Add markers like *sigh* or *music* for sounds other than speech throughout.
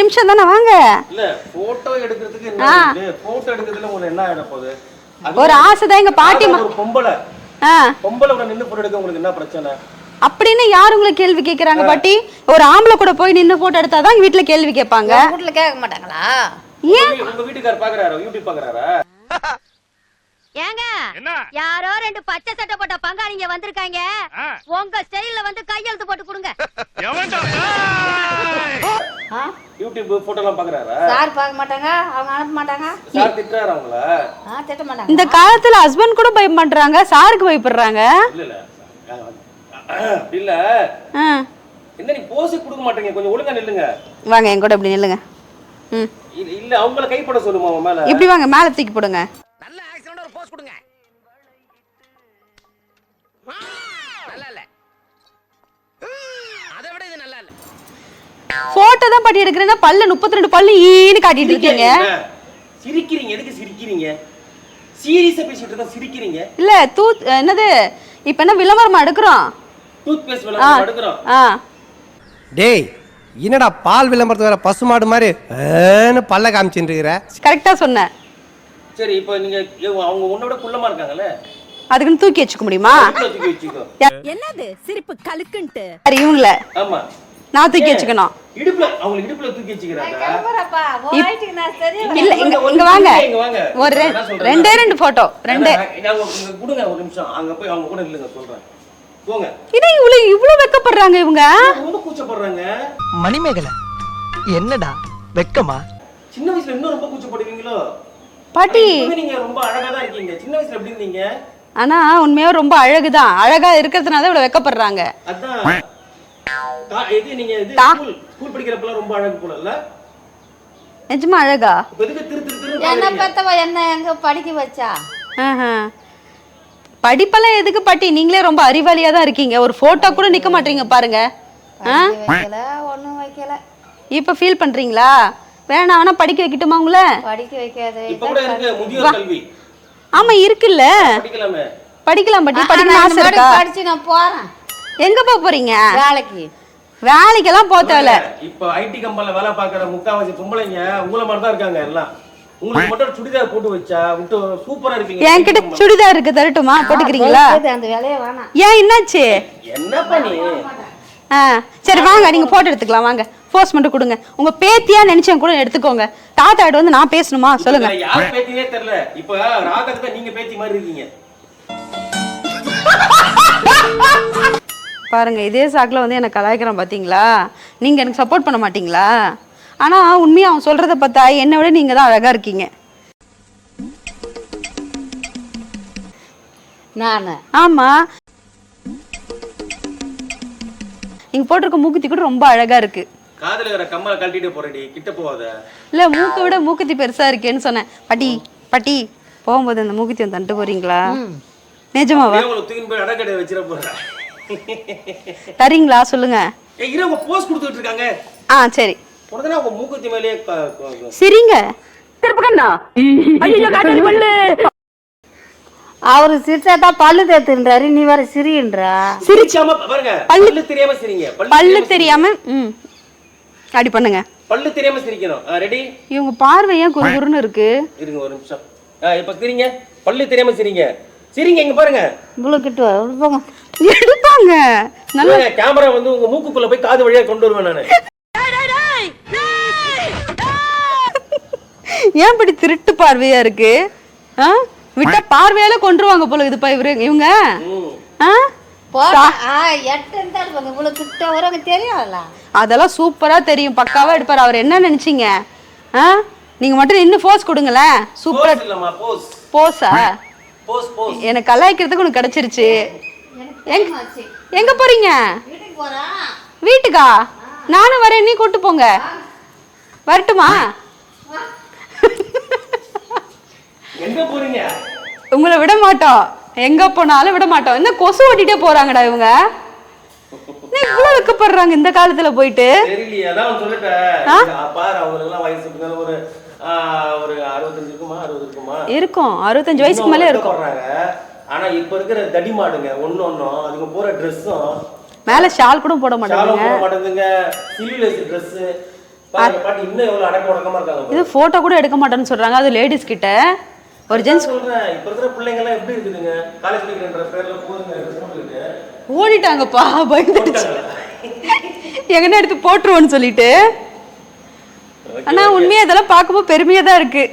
நிமிஷம் தானே வாங்க. இல்ல போட்டோ எடுக்கிறதுக்கு என்ன போட்டோ எடுக்கிறதுல உங்களுக்கு என்ன ஆயிட போகுது? ஒரு ஆசை தான் எங்க பாட்டி ஒரு பொம்பளை. பொம்பளை கூட நின்னு போட்டோ எடுக்க உங்களுக்கு என்ன பிரச்சனை? அப்படின்னு யார் உங்களை கேள்வி கேக்குறாங்க பாட்டி? ஒரு ஆம்பளை கூட போய் நின்னு போட்டோ எடுத்தாதான் வீட்டுல கேள்வி கேட்பாங்க. வீட்டுல கேட்க மாட்டாங்களா? ஏன்? உங்க- வீட்டுக்காரர் பாக்குறாரு? யூடியூப் பாக்குறாரா? ஏங்க யாரோ ரெண்டு பச்சை சட்டை போட்ட பங்காளிங்க வந்திருக்காங்க. உங்க ஸ்டைல்ல வந்து கையெழுத்து போட்டு கொடுங்க? யூடியூப் போட்டோ எல்லாம் பாக்குறாரா? சார் பார்க்க மாட்டாங்க அவங்க அனுப்ப மாட்டாங்க. சார் திட்டுறாரு அவங்கள? ஆ திட்ட மாட்டாங்க. இந்த காலத்துல ஹஸ்பண்ட் கூட பயம் பண்றாங்க சாருக்கு பயப்படுறாங்க. இல்ல இல்ல. இல்ல. என்ன நீ போஸ் கொடுக்க மாட்டீங்க கொஞ்சம் ஒழுங்கா நில்லுங்க. வாங்க என் கூட இப்படி நில்லுங்க. ம். இல்ல- அவங்கள கைப்பட சொல்லுமா அவன் மேல? இப்படி வாங்க மேல தூக்கி போடுங்க. நல்ல ஆக்சிடென்ட் ஒரு போஸ் கொடுங்க. நல்லா இல்ல. அதை விட இது நல்லா இல்ல. போட்டோ தான் பாட்டி எடுக்கிறேன்னா பல்ல முப்பத்தி ரெண்டு பல்லு ஈன்னு காட்டிட்டு இருக்கீங்க? சிரிக்கிறீங்க. எதுக்கு சிரிக்கிறீங்க? சீரியஸா பேசிட்டு இருக்கோம் சிரிக்கிறீங்க? இல்ல தூ என்னது? இப்ப என்ன விளம்பரமா எடுக்கிறோம்? டூத் பேஸ்ட் விளம்பரம் எடுக்கிறோம். ஆ. டேய் என்னடா பால் விளம்பரத்து வேற பசுமாடு மாதிரி ஏன்னு பல்ல காமிச்சுட்டு இருக்கிற? கரெக்டா சொன்னேன் சரி இப்போ நீங்க அவங்க உன்னோட குள்ளமா இருக்காங்கல்ல? அதுக்குன்னு தூக்கி வச்சுக்க முடியுமா? என்னது? சிரிப்பு கலுக்குன்ட்டு. சரி இவங்கள. ஆமா. நான் தூக்கி வச்சுக்கணும். இடுப்புல அவங்க இடுப்புல தூக்கி வச்சுக்கிறாங்க. கிளம்புறப்பா? போயிட்டு நான் சரி இல்ல இங்க இங்க வாங்க. இங்க வாங்க. ஒரு? ரெண்டே ரெண்டு போட்டோ ரெண்டே. அதான், நாங்க இங்க கொடுங்க ஒரு நிமிஷம். அங்க போய் அவங்க கூட இல்லைங்க சொல்றேன். போங்க. இது இவ்வளவு இவ்வளவு வெக்கப்படுறாங்க இவங்க? மணிமேகலை என்னடா வெக்கமா? சின்ன வயசுல இன்னும் ரொம்ப கூச்சப்படுவீங்களோ? பாட்டி. இப்பவே நீங்க ரொம்ப அழகா தான் இருக்கீங்க. சின்ன வயசுல எப்படி இருந்தீங்க? ஆனா உண்மையா ரொம்ப அழகுதான். அழகா இருக்கிறதுனால இவ்வளவு வெக்கப்படுறாங்க. அதான். இது நீங்க இது தா. ஸ்கூல் ஸ்கூல் படிக்கிறப்பலாம் ரொம்ப அழகு போல இல்ல? நிஜமா அழகா? என்ன? பெத்தவ என்ன எங்க படிக்க வச்சா? ஆஹா. படிப்பெல்லாம் எதுக்கு பாட்டி? நீங்களே ரொம்ப அறிவாளியா தான் இருக்கீங்க. ஒரு போட்டோ கூட நிக்க மாட்டீங்க பாருங்க. வைக்கல வைக்கல. இப்ப ஃபீல் பண்றீங்களா? வேணாம் வேணா படிக்க வைக்கட்டுமா உங்களை? படிக்க வைக்காத இப்ப கூட இருக்கு முதியோர் கல்வி. ஆமா இருக்குல்ல. படிக்கலாமே. படிக்கலாம் பாட்டி. நான் படிக்கணும் ஆசை இருக்கா? படிச்சு நான் போறேன். எங்க போக போறீங்க? வேலைக்கு. வேலைக்கெல்லாம் போக தேவையில்ல. இப்ப ஐடி கம்பெனில வேலை பாக்குற முக்காவாசி பொம்பளைங்க உங்கள மாதிரி தான் இருக்காங்க எல்லாம். உங்களுக்கு மட்டும் சுடிதார் போட்டு வச்சா விட்டு சூப்பரா இருப்பீங்க. என்கிட்ட சுடிதார் இருக்கு தரட்டுமா? போட்டுக்கிறீங்களா? போயிட்டு அந்த வேலையே வேணாம். ஏன் என்னாச்சு? என்னப்பா நீ? ஆ சரி வாங்க நீங்க போட்டோ எடுத்துக்கலாம் வாங்க. போஸ்ட் மட்டும் கொடுங்க. உங்க பேத்தியா நினைச்சேன் கூட எடுத்துக்கோங்க. தாத்தாட்ட வந்து நான் பேசணுமா? சொல்லுங்க. இதுல யார் பேத்தினே தெரியல. இப்ப ராகத்துக்கு தான் நீங்க பேத்தி மாதிரி இருக்கீங்க. *laughs* பாருங்க இதே சாக்குல வந்து எனக்கு கலாய்க்கிறான் பாத்தீங்களா? நீங்க எனக்கு சப்போர்ட் பண்ண மாட்டீங்களா? ஆனா உண்மையா அவன் சொல்றத பார்த்தா என்னை விட நீங்க தான் அழகா இருக்கீங்க. நானு. ஆமா. நீங்க போட்டிருக்க மூக்குத்தி கூட ரொம்ப அழகா இருக்கு. காதுல இருக்கிற கம்மலை கழட்டிட்டு போறடி கிட்ட போவாத இல்ல மூக்கை விட மூக்குத்தி பெருசா இருக்கேன்னு சொன்னேன். பாட்டி பாட்டி போகும்போது அந்த மூக்குத்தி வந்து தந்துட்டு போறீங்களா? நிஜமாவா? தூக்கின்னு போய் அடக்கடை வச்சிட போறேன். *laughs* தரீங்களா? சொல்லுங்க. ஏய் இரு அவங்க போஸ்ட் கொடுத்துட்டு இருக்காங்க. ஆ சரி. உடனே அவங்க மூக்குத்தி சிரிங்க. அவரு சிரிச்சாதான் பல்லு தேத்துன்றாரு நீ வேற சிரின்றா சிரிச்சாம பாருங்க பல்லு தெரியாம சிரிங்க. பல்லு தெரியாம ம். அப்படி பண்ணுங்க. பல்லு தெரியாம சிரிக்கணும். ரெடி இவங்க பார்வை ஏன் குறுகுறுன்னு இருக்கு? இருங்க ஒரு நிமிஷம். இப்ப சிரிங்க. பல்லு தெரியாம சிரிங்க. சிரிங்க இங்க பாருங்க. இவ்வளவு கிட்ட போங்க எடுப்பாங்க நல்ல கேமரா வந்து உங்க மூக்குக்குள்ள போய் காது வழியா கொண்டு வருவேன் நானு. *laughs* ஏன் இப்படி திருட்டு பார்வையா இருக்கு? ஆ? விட்டா பார்வையால கொன்றுவாங்க போல இதுப்பா இவரு. இவங்க? அதெல்லாம் சூப்பரா தெரியும். பக்காவா எடுப்பாரு. அவர் என்ன நினைச்சீங்க? ஆ? நீங்க மட்டும் நின்னு போஸ் கொடுங்களேன். சூப்பரா போஸ் இல்லம்மா போஸ் போஸா போஸ் போஸ் எனக்கு கலாய்க்கிறதுக்கு உனக்கு கிடைச்சிருச்சு. எங்க போறீங்க? வீட்டுக்கு போறேன் வீட்டுக்கா? நானும் வரேன் நீ கூட்டு போங்க. வரட்டுமா? எங்க போறீங்க? உங்களை விட மாட்டோம். எங்க போனாலும் விட மாட்டோம். என்ன கொசு ஓட்டிட்டே போறாங்கடா இவங்க. என்ன இவ்வளவு வெக்கப்படுறாங்க இந்த காலத்துல போயிட்டு? தெரியலையே அதான் சொல்லிட்டேன். இங்க பாரு அவங்களுக்கு எல்லாம் வயசு பின்னால ஒரு ஆ, ஒரு அறுபத்தஞ்சு இருக்குமா அறுபது இருக்குமா? இருக்கும். அறுபத்தஞ்சு வயசுக்கு மேலே இருக்கும். போடுறாங்க ஆனா இப்ப இருக்கிற தடி மாடுங்க ஒண்ணு ஒண்ணும் அதுங்க போற ட்ரெஸ்ஸும் மேல ஷால் கூட போட மாட்டாங்க போட மாட்டேங்குங்க சில்லுலேஸ் ட்ரெஸ் பாருங்க பாட்டி இன்னும் எவ்வளவு அடக்க உடக்கமா இருக்காங்க இது. போட்டோ கூட எடுக்க மாட்டேன்னு சொல்றாங்க. அது லேடிஸ் கிட்ட. ஒரு ஜென்ஸ் சொல்றேன். இப்ப இருக்கிற பிள்ளைங்க எல்லாம் எப்படி இருக்குதுங்க? காலேஜ் படிக்கிற பேர்ல போதுங்க ஓடிட்டாங்கப்பா பயந்துடுச்சு எங்கன்னா எடுத்து போட்டுருவோன்னு சொல்லிட்டு. ஆனா உண்மையா இதெல்லாம் பார்க்கும்போது பெருமையா தான் இருக்கு.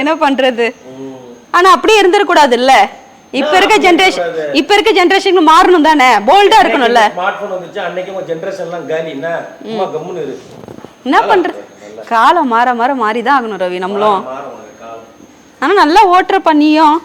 என்ன பண்றது. ஆனா அப்படியே இருந்துடக்கூடாது இல்ல இப்ப இருக்க ஜென்ரேஷன் இப்ப இருக்க ஜென்ரேஷன் மாறணும் தானே? போல்டா இருக்கணும்ல. ஸ்மார்ட் போன் வந்துச்சு. அன்னைக்கு உங்க ஜென்ரேஷன் எல்லாம் காலி. என்ன? சும்மா கம்முன்னு இரு. என்ன பண்றது? காலம் மாற மாற மாறிதான் ஆகணும் ரவி நம்மளும். ஆனா நல்லா ஓட்டுற பண்ணியும்